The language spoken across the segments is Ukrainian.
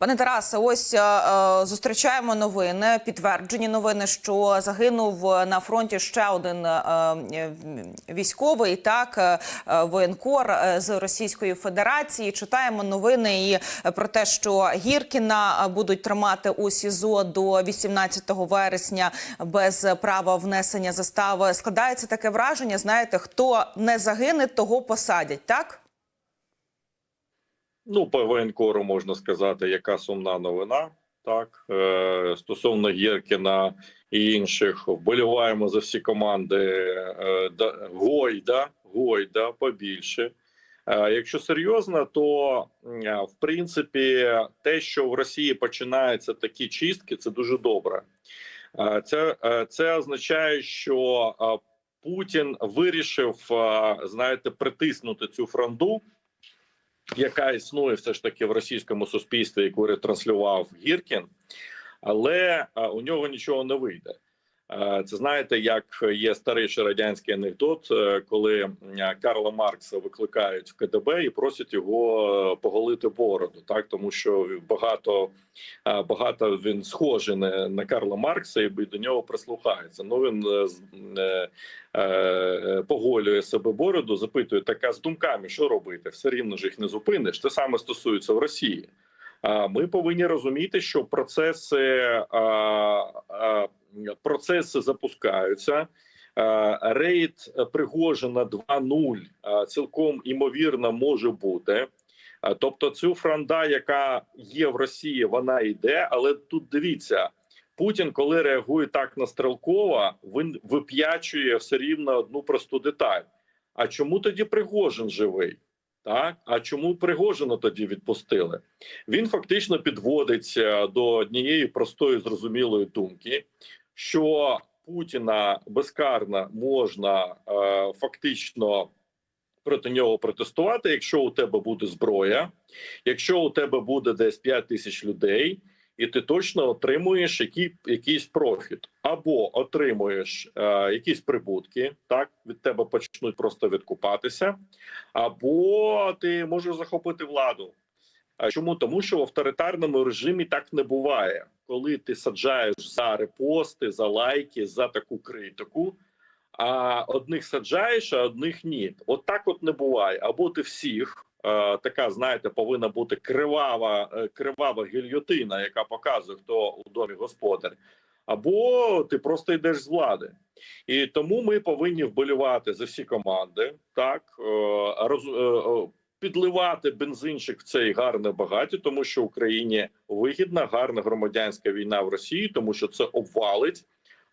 Пане Тарасе, ось е, е, зустрічаємо новини, підтверджені новини, що загинув на фронті ще один е, військовий, так воєнкор з Російської Федерації. Читаємо новини і про те, що Гіркіна будуть тримати у СІЗО до 18 вересня без права внесення застави. Складається таке враження. Знаєте, хто не загине, того посадять, так? Ну, по воєнкору можна сказати, яка сумна новина. Так е, стосовно Єркіна і інших, вболіваємо за всі команди е, да, Гойда, Гойда побільше. Е, якщо серйозно, то е, в принципі те, що в Росії починаються такі чистки, це дуже добре. Е, це, це означає, що Путін вирішив, е, знаєте, притиснути цю фронту яка існує все ж таки в російському суспільстві, яку ретранслював Гіркін, але у нього нічого не вийде. Е, Це знаєте, як є старий радянський анекдот, е, коли Карла Маркса викликають в КДБ і просять його е, поголити бороду, так тому що багато багато він схожий на, Карла Маркса і до нього прислухається. Ну він поголює себе бороду, запитує така з думками, що робити, все рівно ж їх не зупиниш. Те саме стосується в Росії. Ми повинні розуміти, що процеси, процеси запускаються. Рейд Пригожина 2.0 а, цілком імовірно може бути. Тобто, цю фронда, яка є в Росії, вона йде. Але тут дивіться, Путін, коли реагує так на Стрелкова, він вип'ячує все рівно одну просту деталь. А чому тоді Пригожин живий? Так, а чому Пригожина тоді відпустили? Він фактично підводиться до однієї простої зрозумілої думки, що Путіна безкарно можна е, фактично проти нього протестувати, якщо у тебе буде зброя, якщо у тебе буде десь 5 тисяч людей, і ти точно отримуєш які, якийсь профіт, або отримуєш е, якісь прибутки, так від тебе почнуть просто відкупатися, або ти можеш захопити владу. А чому тому, що в авторитарному режимі так не буває, коли ти саджаєш за репости, за лайки, за таку критику. А одних саджаєш, а одних ні. От так от не буває. Або ти всіх така, знаєте, повинна бути кривава, е, кривава гільйотина, яка показує, хто у домі господар, або ти просто йдеш з влади. І тому ми повинні вболівати за всі команди, так е, роз, е, е, підливати бензинчик в цей гарне багаті, тому що Україні вигідна гарна громадянська війна в Росії, тому що це обвалить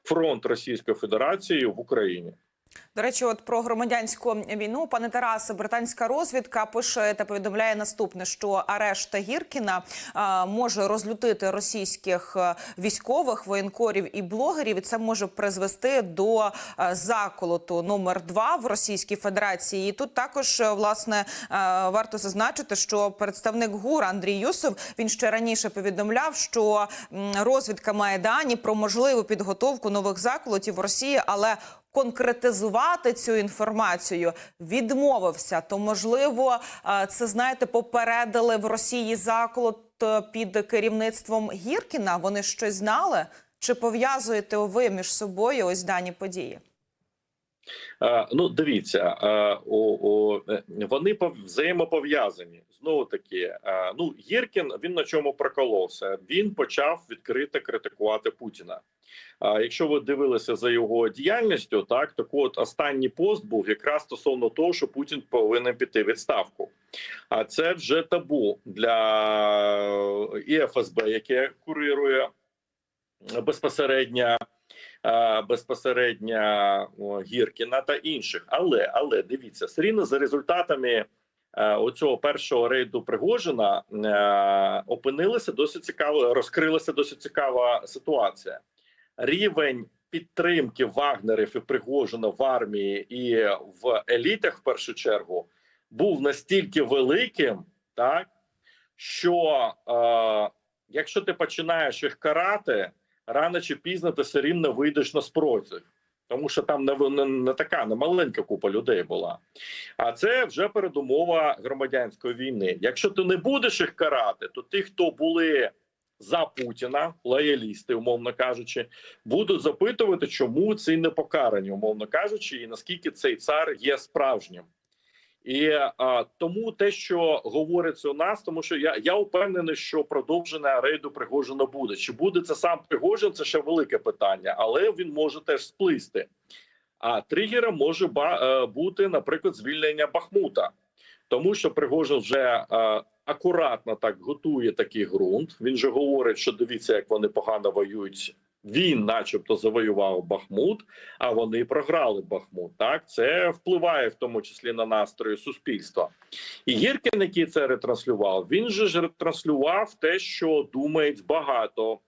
фронт Російської Федерації в Україні. До речі, от про громадянську війну, пане Тарасе, британська розвідка пише та повідомляє наступне: що арешт Гіркіна а, може розлютити російських військових, воєнкорів і блогерів, і це може призвести до заколоту номер 2 в Російській Федерації. І тут також е, власне е, варто зазначити, що представник ГУР Андрій Юсов він ще раніше повідомляв, що розвідка має дані про можливу підготовку нових заколотів в Росії, але конкретизувати цю інформацію відмовився. То можливо, е, це знаєте, попередили в Росії заколот е, під керівництвом Гіркіна. Вони щось знали? Чи пов'язуєте ви між собою ось дані події? Е, Ну, дивіться, вони пов- взаємопов'язані. Знову таки, е, ну Єркін він на чому проколовся. Він почав відкрито критикувати Путіна. Якщо ви дивилися за його діяльністю, так так от останній пост був якраз стосовно того, що Путін повинен піти відставку. А це вже табу для і ФСБ, яке курирує безпосередньо е, безпосередньо Гіркіна та інших. Але але дивіться, все за результатами е, оцього першого рейду Пригожина е, опинилася досить цікаво, розкрилася досить цікава ситуація. Рівень підтримки Вагнерів і Пригожина в армії і в елітах в першу чергу був настільки великим, так що е, якщо ти починаєш їх карати, рано чи пізно ти все рівно вийдеш на спротив. Тому що там не, не, не така не маленька купа людей була. А це вже передумова громадянської війни. Якщо ти не будеш їх карати, то ті, хто були за Путіна, лоялісти, умовно кажучи, будуть запитувати, чому ці не покарані, умовно кажучи, і наскільки цей цар є справжнім. І а, тому те, що говориться у нас, тому що я я впевнений, що продовження рейду Пригожина буде. Чи буде це сам Пригожин? Це ще велике питання, але він може теж сплисти. А тригером може ба, е, бути, наприклад, звільнення Бахмута, тому що Пригожин вже е, акуратно так готує такий ґрунт. Він же говорить, що дивіться, як вони погано воюють. Він, начебто, завоював Бахмут, а вони програли Бахмут. Так це впливає в тому числі на настрої суспільства. І Гіркін, який це ретранслював, він же ж ретранслював те, що думають багато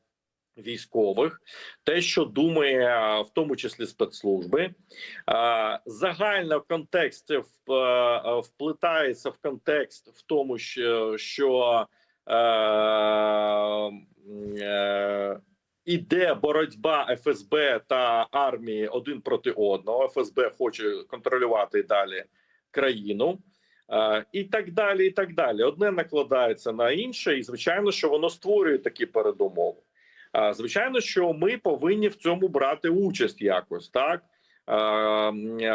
військових, те, що думає в тому числі спецслужби, загально в контексті в- е, вплітається в контекст в тому, що, що е, е, іде боротьба ФСБ та армії один проти одного. ФСБ хоче контролювати далі країну. Е, і так далі, і так далі. Одне накладається на інше, і звичайно, що воно створює такі передумови. Е, Звичайно, що ми повинні в цьому брати участь якось, так Е,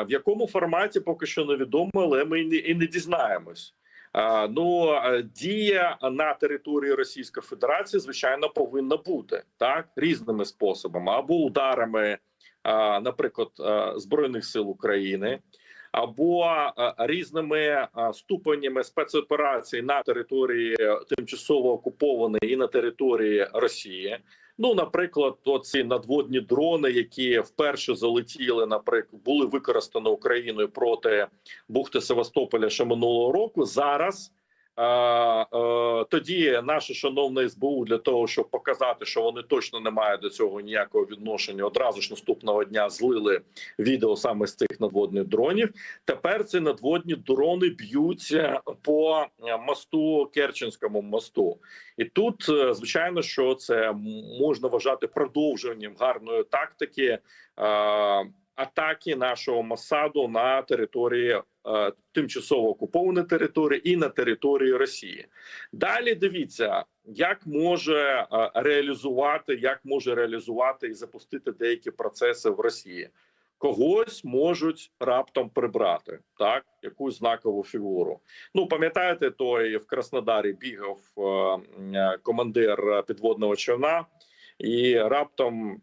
в якому форматі поки що невідомо, але ми і не- дізнаємось. Е, Ну е, дія на території Російської Федерації, звичайно, повинна бути так різними способами або ударами, е, наприклад, збройних сил України. Або е, різними е, ступенями спецоперацій на території е, тимчасово окупованої і на території Росії. Ну, наприклад, оці надводні дрони, які вперше залетіли, наприклад, були використані Україною проти бухти Севастополя ще минулого року. Зараз тоді наше шановне СБУ для того, щоб показати, що вони точно не мають до цього ніякого відношення, одразу ж наступного дня злили відео саме з цих надводних дронів. Тепер ці надводні дрони б'ються по е, мосту Керченському мосту. І тут, е, звичайно, що це можна вважати продовженням гарної тактики е, атаки нашого Масаду на території е, тимчасово окупованої території і на території Росії. Далі дивіться, як може е, реалізувати, як може реалізувати і запустити деякі процеси в Росії. Когось можуть раптом прибрати так, якусь знакову фігуру. Ну пам'ятаєте, той в Краснодарі бігав е, е, командир підводного човна, і раптом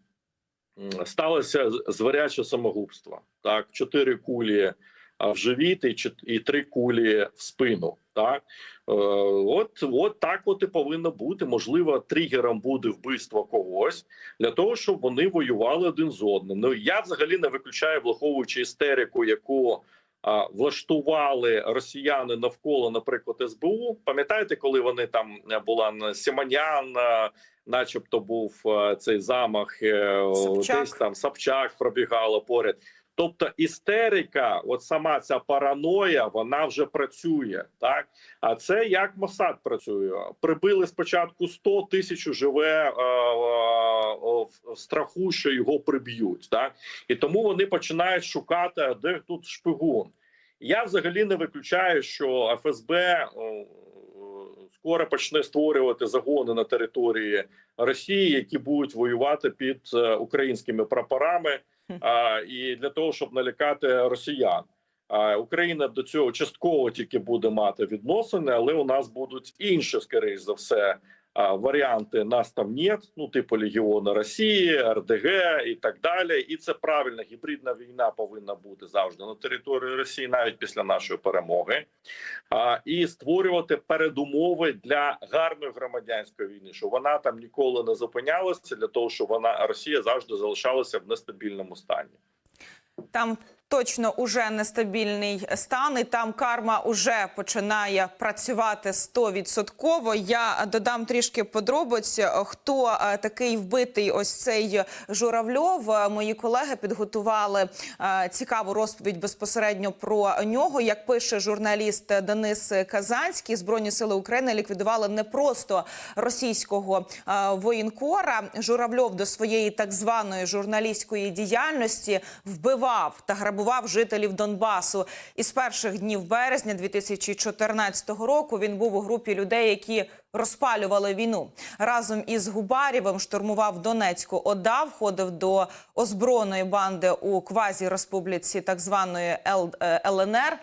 сталося з- звіряче самогубство. Так, чотири кулі в живіт і, і три кулі в спину. Так, Е, от, от так от і повинно бути. Можливо, тригером буде вбивство когось для того, щоб вони воювали один з одним. Ну я взагалі не виключаю, враховуючи істерику, яку а, влаштували росіяни навколо, наприклад, СБУ. Пам'ятаєте, коли вони там е, була на Сіманян, е, начебто був цей замах, Собчак. десь там Собчак пробігала поряд. Тобто істерика, от сама ця параноя, вона вже працює, так а це як Мосад працює. Прибили спочатку 100 тисяч живе е, е, в страху, що його приб'ють, так і тому вони починають шукати, де тут шпигун. Я взагалі не виключаю, що ФСБ скоро почне створювати загони на території Росії, які будуть воювати під е, українськими прапорами, а, і для того, щоб налякати росіян. А, Україна до цього частково тільки буде мати відносини, але у нас будуть інші, скоріш за все, варіанти нас там нет, ну типу Легіону Росії, РДГ і так далі. І це правильна гібридна війна повинна бути завжди на території Росії, навіть після нашої перемоги, а, і створювати передумови для гарної громадянської війни, щоб вона там ніколи не зупинялася, для того, щоб вона Росія завжди залишалася в нестабільному стані. Там точно уже нестабільний стан, і там карма уже починає працювати стовідсотково. Я додам трішки подробиць, хто е, такий вбитий ось цей Журавльов. Е, Мої колеги підготували е, цікаву розповідь безпосередньо про нього. Як пише журналіст Денис Казанський, збройні сили України ліквідували не просто російського е, воєнкора. Журавльов до своєї так званої журналістської діяльності вбивав та грабував жителів Донбасу. Із перших днів березня 2014 року він був у групі людей, які розпалювали війну. Разом із Губарєвим штурмував Донецьку ОДА, входив до озброєної банди у квазі-республіці так званої е, ЛНР.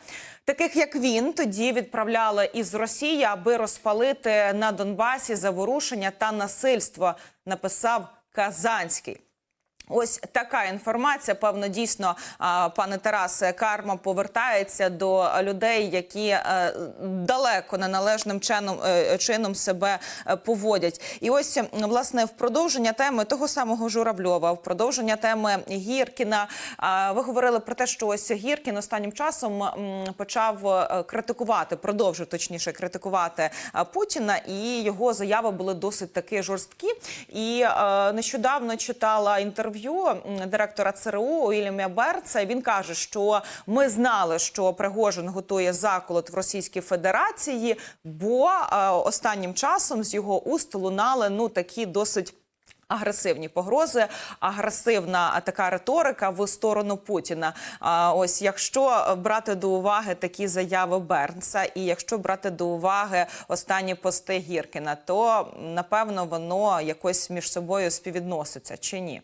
Таких як він тоді відправляли із Росії, аби розпалити на Донбасі заворушення та насильство. Написав Казанський. Ось така інформація. Певно, дійсно, пане Тарасе, карма повертається до людей, які е, далеко неналежним чином, е, чином себе е, поводять. І ось власне в продовження теми того самого Журавльова, в продовження теми Гіркіна. Ви говорили про те, що ось Гіркін останнім часом почав критикувати, продовжив точніше критикувати Путіна, і його заяви були досить таки жорсткі. І нещодавно читала інтерв'ю м, директора ЦРУ Уільяма Берца. Він каже, що ми знали, що Пригожин готує заколот в Російській Федерації, бо е, останнім часом з його уст лунали ну такі досить. Агресивні погрози, агресивна така риторика в сторону Путіна. А ось якщо брати до уваги такі заяви Бернса, і якщо брати до уваги останні пости Гіркіна, то напевно воно якось між собою співвідноситься чи ні?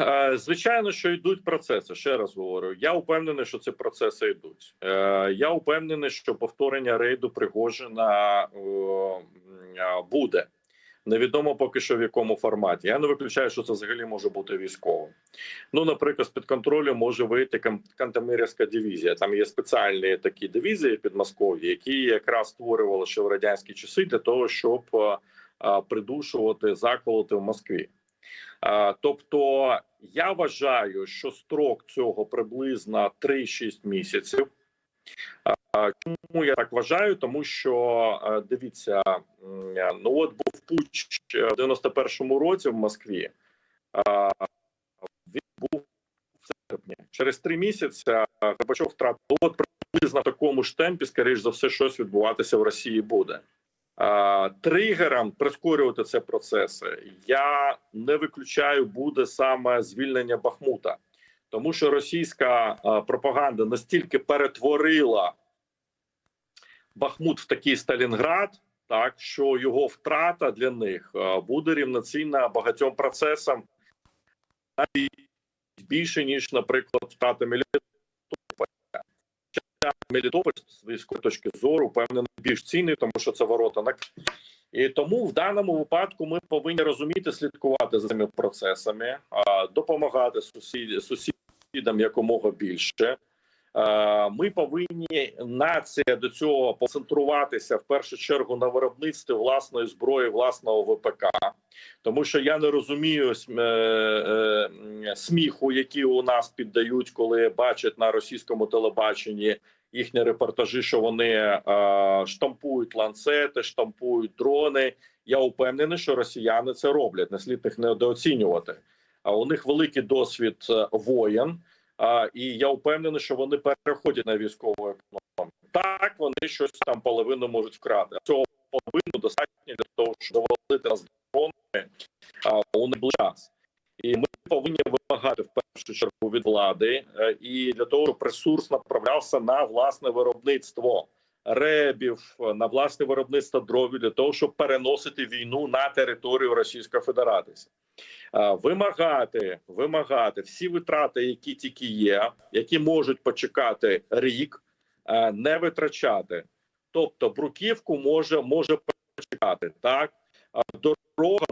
Е, Звичайно, що йдуть процеси. Ще раз говорю. Я впевнений, що ці процеси йдуть. Е, Я впевнений, що повторення рейду Пригожина е, буде. Невідомо поки що в якому форматі. Я не виключаю, що це взагалі може бути військовим. Ну, наприклад, з під контролю може вийти Кан- Кантемирівська дивізія. Там є спеціальні такі дивізії під Москов'ї, які якраз створювали ще в радянські часи для того, щоб придушувати заколоти в Москві. Е, Тобто я вважаю, що строк цього приблизно 3-6 місяців. Е, Чому я так вважаю? Тому що е, дивіться, ну от був путч в 91-му році в Москві. Він був в серпні. Через три місяці Горбачов втратив. Ну, От приблизно в такому ж темпі, скоріш за все, щось відбуватися в Росії буде. Е, Тригером прискорювати ці процеси я не виключаю буде саме звільнення Бахмута, тому що російська е, пропаганда настільки перетворила Бахмут в такий Сталінград, так що його втрата для них е, буде рівноцінна багатьом процесам, більше ніж, наприклад, втрата Мелітополя. Мелітополь з військової точки зору впевнений більш цінний, тому що це ворота. На і тому в даному випадку ми повинні розуміти, слідкувати за цими процесами, допомагати сусід, сусідам якомога більше. Ми повинні нація до цього концентруватися в першу чергу на виробництві власної зброї, власного ВПК, тому що я не розумію е, е, сміху, які у нас піддають, коли бачать на російському телебаченні їхні репортажі, що вони е, штампують ланцети, штампують дрони. Я впевнений, що росіяни це роблять. Не слід їх недооцінювати. А у них великий досвід е, воєн. А, і я впевнений, що вони переходять на військову економіку. Так, вони щось там половину можуть вкрати. Цього половину достатньо для того, щоб довалити нас дронами а, у найближчий час. І ми повинні вимагати в першу чергу від влади е, і для того, щоб ресурс направлявся на власне виробництво ребів, на власне виробництво дровів для того, щоб переносити війну на територію Російської Федерації. Вимагати, вимагати всі витрати, які тільки є, які можуть почекати рік, е, не витрачати. Тобто, бруківку може може почекати так. Дорога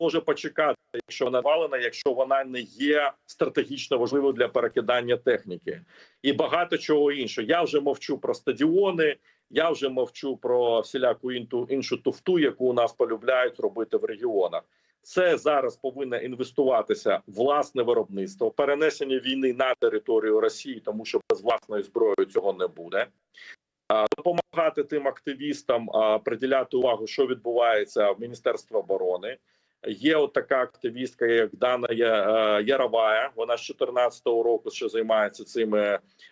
може почекати, якщо вона валена, якщо вона не є стратегічно важливою для перекидання техніки, і багато чого іншого. Я вже мовчу про стадіони. Я вже мовчу про всіляку інту іншу туфту, яку у нас полюбляють робити в регіонах. Це зараз повинно інвестуватися власне виробництво, перенесення війни на територію Росії, тому що без власної зброї цього не буде. Допомагати тим активістам приділяти увагу, що відбувається в Міністерстві оборони. Є от така активістка, як Дана е, Яровая. Вона з 14-го року ще займається цими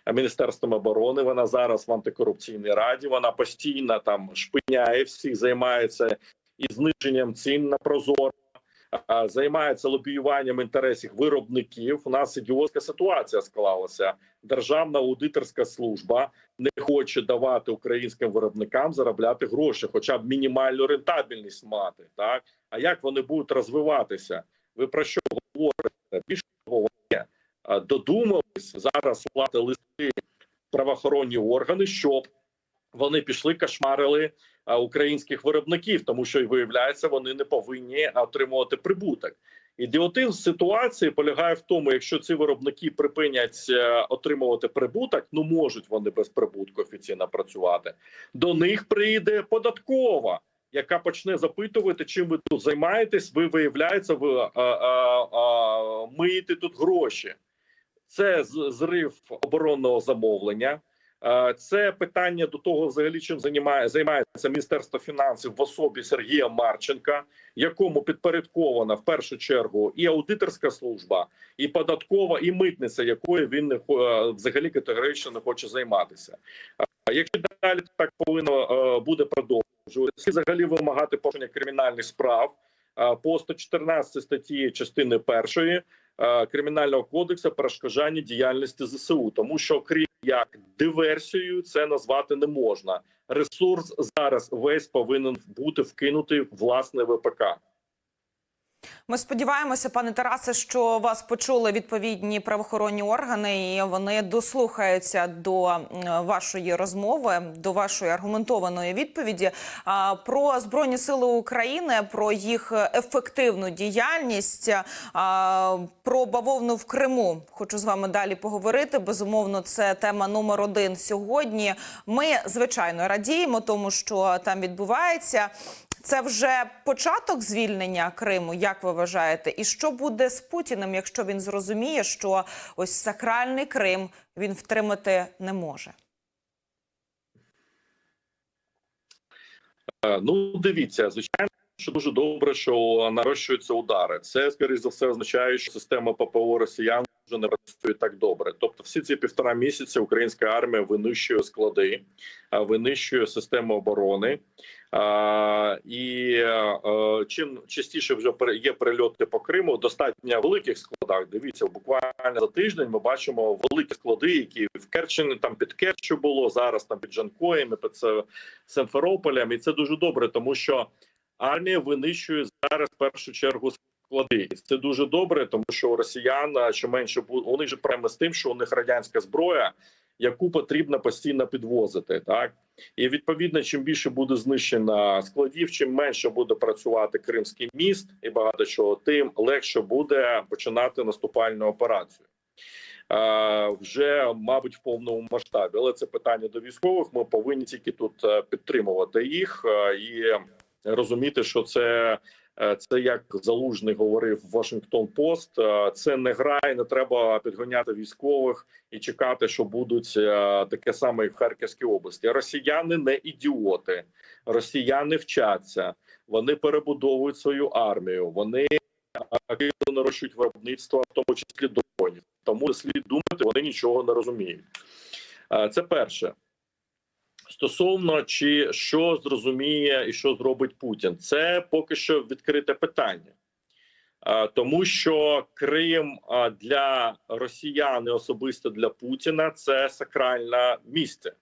е, міністерством оборони. Вона зараз в антикорупційній раді. Вона постійно там шпиняє всіх, займається і зниженням цін на прозоро. Займається лобіюванням інтересів виробників. У нас ідіотська ситуація склалася. Державна аудиторська служба не хоче давати українським виробникам заробляти гроші, хоча б мінімальну рентабельність мати. Так а як вони будуть розвиватися? Ви про що говорите? Більше того, додумались зараз плати листи правоохоронні органи, щоб вони пішли кошмарили українських виробників, тому що виявляється, вони не повинні отримувати прибуток. Ідіотизм ситуації полягає в тому, якщо ці виробники припинять е, отримувати прибуток, ну можуть вони без прибутку офіційно працювати. До них прийде податкова, яка почне запитувати, чим ви тут займаєтесь. Ви виявляється, ви а, миєте тут гроші. Це зрив оборонного замовлення. Е, Це питання до того, взагалі чим займає займається Міністерство фінансів в особі Сергія Марченка, якому підпорядкована в першу чергу і аудиторська служба, і податкова, і митниця, якою він не е, взагалі категорично не хоче займатися. Якщо далі так повинно е, буде продовжуватися, взагалі вимагати порушення кримінальних справ е, по 114 статті частини першої е, кримінального кодексу перешкоджання діяльності ЗСУ, тому що крім як диверсією, це назвати не можна. Ресурс зараз весь повинен бути вкинутий власне ВПК. Ми сподіваємося, пане Тарасе, що вас почули відповідні правоохоронні органи, і вони дослухаються до вашої розмови, до вашої аргументованої відповіді. Про збройні сили України, про їх ефективну діяльність, про бавовну в Криму. Хочу з вами далі поговорити. Безумовно, це тема номер один сьогодні. Ми звичайно радіємо тому, що там відбувається. Це вже початок звільнення Криму, як ви вважаєте? І що буде з Путіним, якщо він зрозуміє, що ось сакральний Крим він втримати не може? Е, Ну, дивіться, звичайно, що дуже добре, що нарощуються удари. Це скоріш за все означає, що система ППО Росіян вже не працює так добре. Тобто, всі ці півтора місяці українська армія винищує склади, винищує систему оборони. А, і е, чим частіше вже є прильоти по Криму, достатньо великих складах. Дивіться, буквально за тиждень ми бачимо великі склади, які в Керчені там під Керчу було зараз. Там під Жанкоєм, під Симферополем, і це дуже добре, тому що армія винищує зараз в першу чергу склади. Це дуже добре, тому що у росіян що менше бу- них же проблеми з тим, що у них радянська зброя, яку потрібно постійно підвозити, так і відповідно, чим більше буде знищено складів, чим менше буде працювати Кримський міст і багато чого, тим легше буде починати наступальну операцію. Вже мабуть в повному масштабі, але це питання до військових. Ми повинні тільки тут е, підтримувати їх е, і розуміти, що це е, це як залужний говорив Вашингтон Пост. е, Це не гра, і не треба підганяти військових і чекати, що будуть е, таке саме і в Харківській області. Росіяни не ідіоти, росіяни вчаться, вони перебудовують свою армію. Вони активно нарощують виробництво, в тому числі дронів. Тому слід думати, вони нічого не розуміють. Це перше. Стосовно чи що зрозуміє і що зробить Путін, це поки що відкрите питання, Е, тому що Крим е, для росіян і особисто для Путіна це сакральне місце.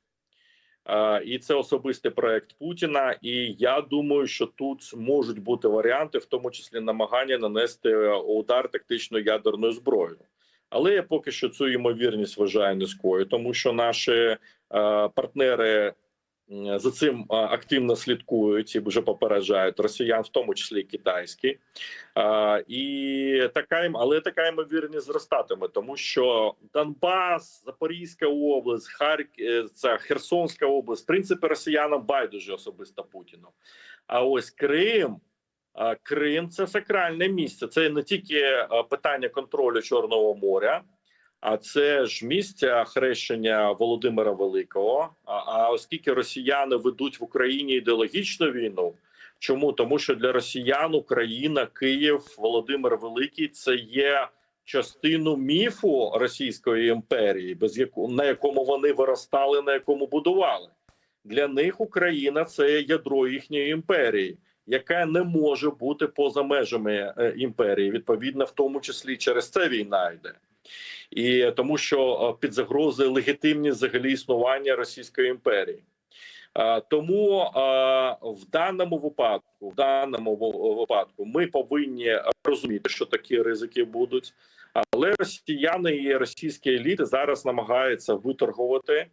Е, І це особистий проект Путіна. І я думаю, що тут можуть бути варіанти, в тому числі намагання нанести удар тактичною ядерною зброєю. Але я поки що цю ймовірність вважаю низькою, тому що наші е, партнери за цим е, активно слідкують і вже попереджають росіян, в тому числі китайські. Е, і така але така ймовірність зростатиме, тому що Донбас, Запорізька область, Харків, це Херсонська область, в принципі, росіянам байдуже особисто Путіну. А ось Крим. Е, Крим це сакральне місце. Це не тільки е, питання контролю Чорного моря, а це ж місце хрещення Володимира Великого. А, а оскільки росіяни ведуть в Україні ідеологічну війну, чому тому, що для росіян Україна, Київ, Володимир Великий це є частину міфу Російської імперії, без яку на якому вони виростали, на якому будували. Для них Україна це ядро їхньої імперії, яка не може бути поза межами е, імперії. Відповідно, в тому числі через це війна йде. І тому, що е, під загрозою легітимність взагалі існування Російської імперії. Е, Тому е, в даному випадку, в даному випадку, ми повинні розуміти, що такі ризики будуть. Але росіяни і російські еліти зараз намагаються виторгувати,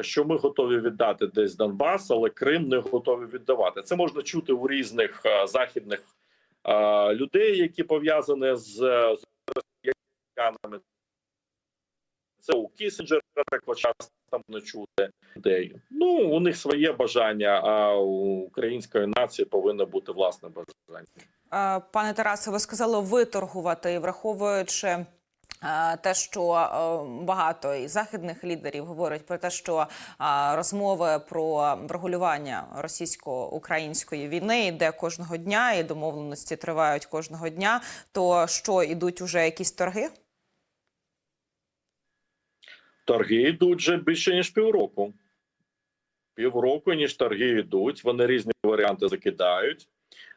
що ми готові віддати десь Донбас, але Крим не готові віддавати. Це можна чути у різних західних людей, які пов'язані з росіянами. Це у Кісінджера так часто не чути людей. Ну у них своє бажання, а у української нації повинно бути власне бажання. Пане Тарасе, ви сказали виторгувати, враховуючи те, що багато і західних лідерів говорять про те, що розмови про врегулювання російсько-української війни йде кожного дня, і домовленості тривають кожного дня. То що ідуть уже якісь торги? Торги йдуть вже більше ніж півроку. Півроку, ніж торги йдуть. Вони різні варіанти закидають.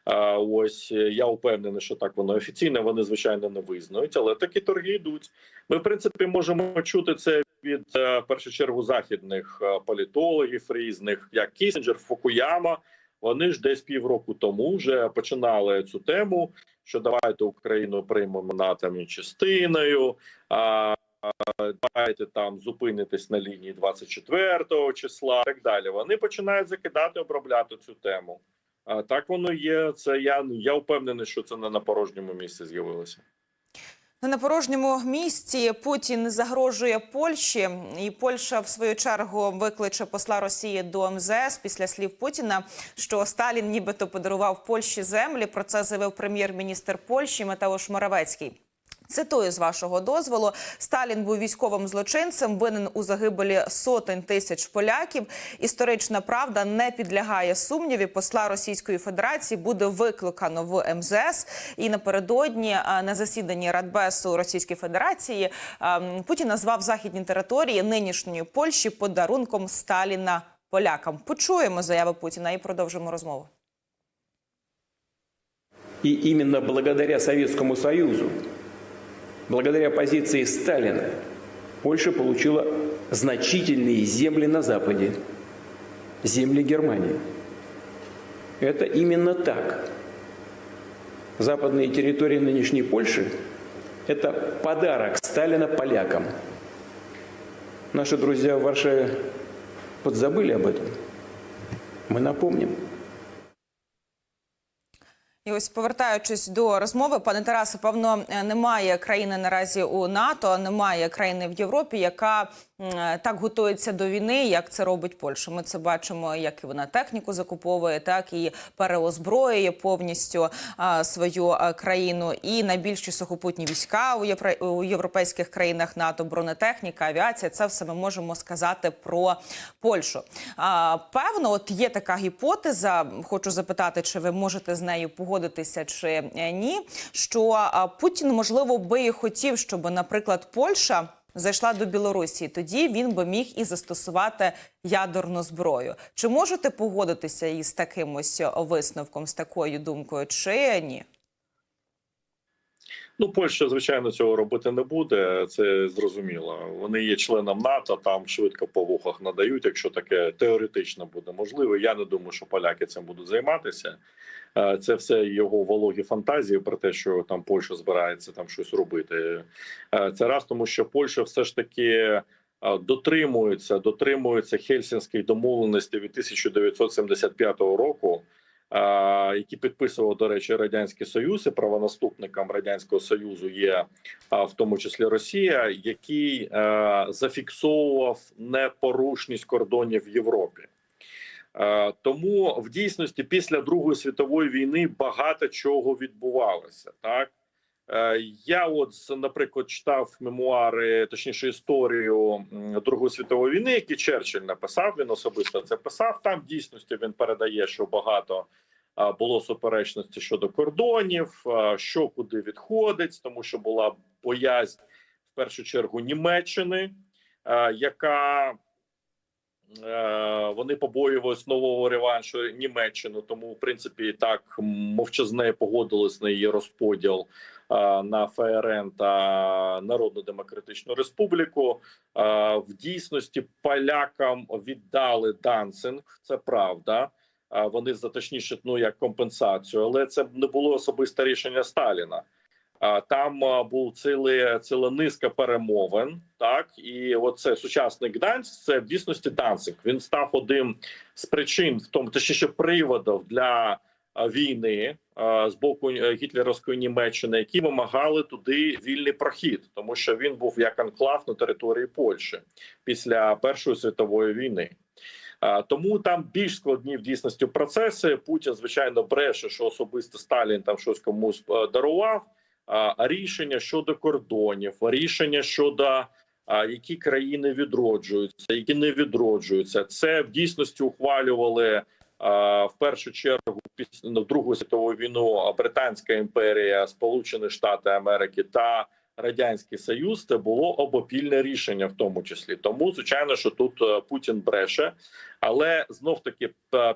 А ось е, я впевнений, що так воно офіційно. Вони звичайно не визнають, але такі торги йдуть. Ми, в принципі, можемо чути це від е, першу чергу західних е, політологів різних, як Кісінджер, Фукуяма. Вони ж десь півроку тому вже починали цю тему, що давайте Україну приймемо НАТО частиною. А давайте там зупинитись на лінії 24 числа, і так далі. Вони починають закидати, обробляти цю тему. А так воно є. Це я я впевнений, що це не на порожньому місці з'явилося. На порожньому місці Путін загрожує Польщі, і Польща в свою чергу викличе посла Росії до МЗС після слів Путіна, що Сталін нібито подарував Польщі землі. Про це заявив прем'єр-міністр Польщі Матеуш Моравецький. Цитую з вашого дозволу, Сталін був військовим злочинцем, винен у загибелі сотень тисяч поляків. Історична правда не підлягає сумніві. Посла Російської Федерації буде викликано в МЗС. І напередодні на засіданні Радбесу Російської Федерації Путін назвав західні території нинішньої Польщі подарунком Сталіна полякам. Почуємо заяви Путіна і продовжимо розмову. И именно благодаря Советскому Союзу, благодаря позиции Сталина, Польша получила значительные земли на Западе, земли Германии. Это именно так. Западные территории нынешней Польши – это подарок Сталина полякам. Наши друзья в Варшаве подзабыли об этом. Мы напомним. І ось повертаючись до розмови, пане Тарасе, певно, е, немає країни наразі у НАТО, немає країни в Європі, яка е, так готується до війни, як це робить Польща. Ми це бачимо, як і вона техніку закуповує, так і переозброює повністю а, свою країну. І найбільші сухопутні війська у європейських країнах НАТО, бронетехніка, авіація. Це все ми можемо сказати про Польщу. А, певно, от є така гіпотеза. Хочу запитати, чи ви можете з нею погодитися чи е, ні. Що Путін можливо би і хотів, щоб, наприклад, Польща. Зайшла до Білорусі, тоді він би міг і застосувати ядерну зброю. Чи можете погодитися із таким ось висновком, з такою думкою, чи ні? Ну, Польща, звичайно, цього робити не буде. Це зрозуміло. Вони є членом НАТО, там швидко по вухах надають, якщо таке теоретично буде можливо. Я не думаю, що поляки цим будуть займатися. Е, Це все його вологі фантазії про те, що там Польща збирається там щось робити. Е, Це раз тому, що Польща все ж таки. е, Дотримується, дотримується Хельсінської домовленості від 1975 року, які підписував, до речі, радянський союз і правонаступникам радянського союзу є в тому числі Росія, який е, зафіксовував непорушність кордонів в Європі. Е, Тому в дійсності після Другої світової війни багато чого відбувалося. Так я, от наприклад, читав мемуари, точніше історію Другої світової війни, які Черчилль написав. Він особисто це писав. Там в дійсності він передає, що багато було суперечності щодо кордонів, що куди відходить, тому що була боязнь в першу чергу Німеччини, яка Е, Вони побоювалися нового реваншу Німеччини, тому в принципі так мовчазне погодились на її розподіл е, на ФРН та Народну Демократичну Республіку. Е, В дійсності полякам віддали Данцинг, це правда. Е, Вони за точніше, ну як компенсацію, але це не було особисте рішення Сталіна. Там був ціле, ціла низка перемовин, так і оце сучасний Гданськ, це в дійсності Данцик. Він став одним з причин, в тому точніше приводів для війни з боку е, гітлерівської Німеччини, які вимагали туди вільний прохід, тому що він був як анклав на території Польщі після Першої світової війни. Тому там більш складні в дійсності процеси. Путін звичайно бреше, що особисто Сталін там щось комусь е, дарував. Рішення щодо кордонів, рішення щодо які країни відроджуються, які не відроджуються, це в дійсності ухвалювали в першу чергу після ну, Другої світової війну Британська імперія, Сполучені Штати Америки та Радянський Союз. Це було обопільне рішення, в тому числі. Тому звичайно, що тут е, Путін бреше, але знов таки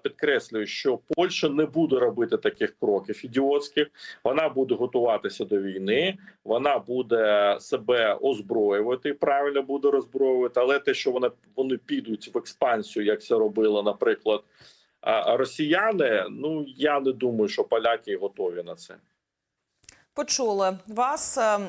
підкреслюю, що Польща не буде робити таких кроків ідіотських. Вона буде готуватися до війни, вона буде себе озброювати, правильно буде роззброювати. Але те, що вона вони підуть в експансію, як це робили, наприклад, а, росіяни. Ну я не думаю, що поляки готові на це. Почули вас. Е,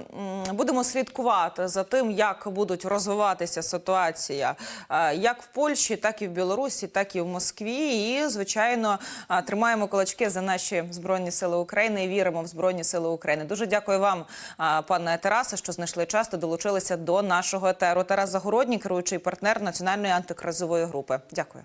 Будемо слідкувати за тим, як будуть розвиватися ситуація е, як в Польщі, так і в Білорусі, так і в Москві. І звичайно е, тримаємо кулачки за наші збройні сили України і віримо в збройні сили України. Дуже дякую вам, пане Тарасе, що знайшли час та долучилися до нашого етеру. Тарас Загородній, керуючий партнер національної антикризової групи. Дякую.